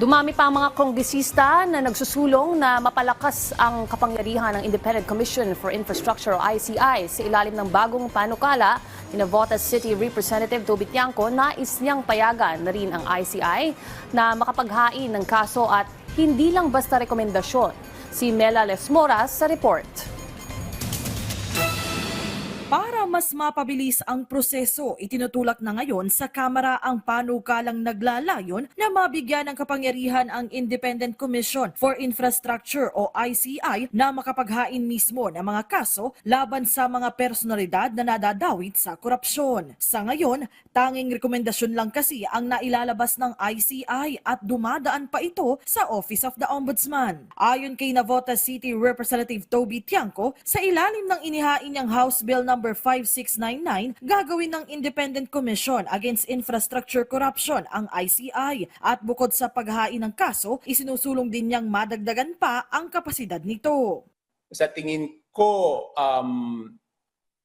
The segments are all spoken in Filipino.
Dumami pa ang mga kongresista na nagsusulong na mapalakas ang kapangyarihan ng Independent Commission for Infrastructure o ICI sa ilalim ng bagong panukala ni Navotas City Representative Toby Tiangco nais niyang payagan na rin ang ICI na makapaghain ng kaso at hindi lang basta rekomendasyon. Si Mela Lesmoras sa report. Mas mapabilis ang proseso, itinutulak na ngayon sa Kamara ang panukalang naglalayon na mabigyan ng kapangyarihan ang Independent Commission for Infrastructure o ICI na makapaghain mismo ng mga kaso laban sa mga personalidad na nadadawit sa korupsyon. Sa ngayon, tanging rekomendasyon lang kasi ang nailalabas ng ICI at dumadaan pa ito sa Office of the Ombudsman. Ayon kay Navotas City Representative Toby Tiangco, sa ilalim ng inihain niyang House Bill No. 5699, gagawin ng Independent Commission Against Infrastructure Corruption ang ICI at bukod sa paghain ng kaso, isinusulong din niyang madagdagan pa ang kapasidad nito. sa tingin ko, um,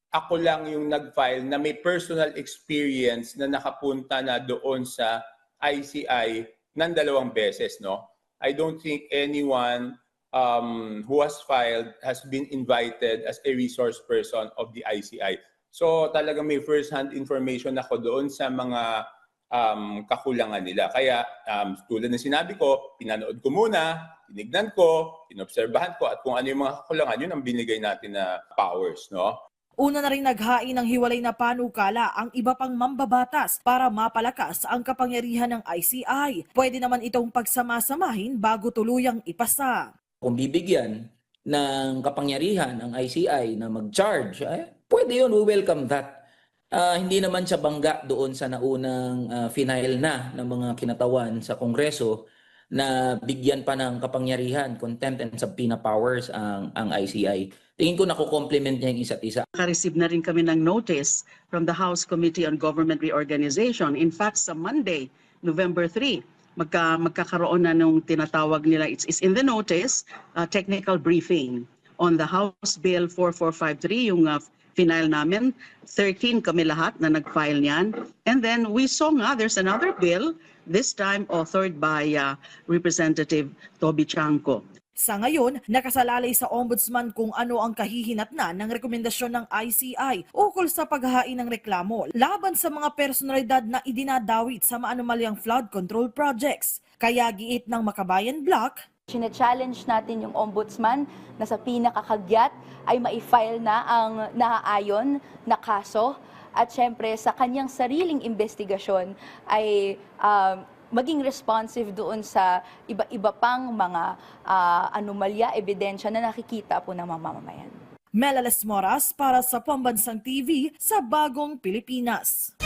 ako lang yung nag-file na may personal experience na nakapunta na doon sa ICI ng dalawang beses, no? I don't think anyone um, who has filed has been invited as a resource person of the ICI. So talagang may first-hand information ako doon sa mga um, kakulangan nila. Kaya um, tulad ng sinabi ko, pinanood ko muna, tinignan ko, inobserbahan ko, at kung ano yung mga kakulangan, yun ang binigay natin na powers. No? Una na rin naghain ng hiwalay na panukala ang iba pang mambabatas para mapalakas ang kapangyarihan ng ICI. Pwede naman itong pagsamasamahin bago tuluyang ipasa. kung bibigyan ng kapangyarihan ang ICI na mag-charge, eh, pwede yun, we welcome that. Ah, hindi naman siya bangga doon sa naunang uh, final na ng mga kinatawan sa Kongreso na bigyan pa ng kapangyarihan, contempt and subpoena powers ang, ang ICI. Tingin ko nakukomplement niya yung isa't isa. Nakareceive na rin kami ng notice from the House Committee on Government Reorganization. In fact, sa Monday, November 3, magka, magkakaroon na nung tinatawag nila, it's, it's in the notice, uh, technical briefing on the House Bill 4453, yung uh, final namin. 13 kami lahat na nag-file niyan. And then we saw nga, there's another bill, this time authored by uh, Representative Toby Chanco. Sa ngayon, nakasalalay sa ombudsman kung ano ang kahihinatnan ng rekomendasyon ng ICI ukol sa paghahain ng reklamo laban sa mga personalidad na idinadawit sa maanumalyang flood control projects. Kaya giit ng Makabayan Block, Chine-challenge natin yung ombudsman na sa pinakakagyat ay ma-file na ang naaayon na kaso at syempre sa kanyang sariling investigasyon ay um, maging responsive doon sa iba-iba pang mga ah, anomalya, ebidensya na nakikita po ng mamamayan. Melales Moras para sa Pambansang TV sa Bagong Pilipinas.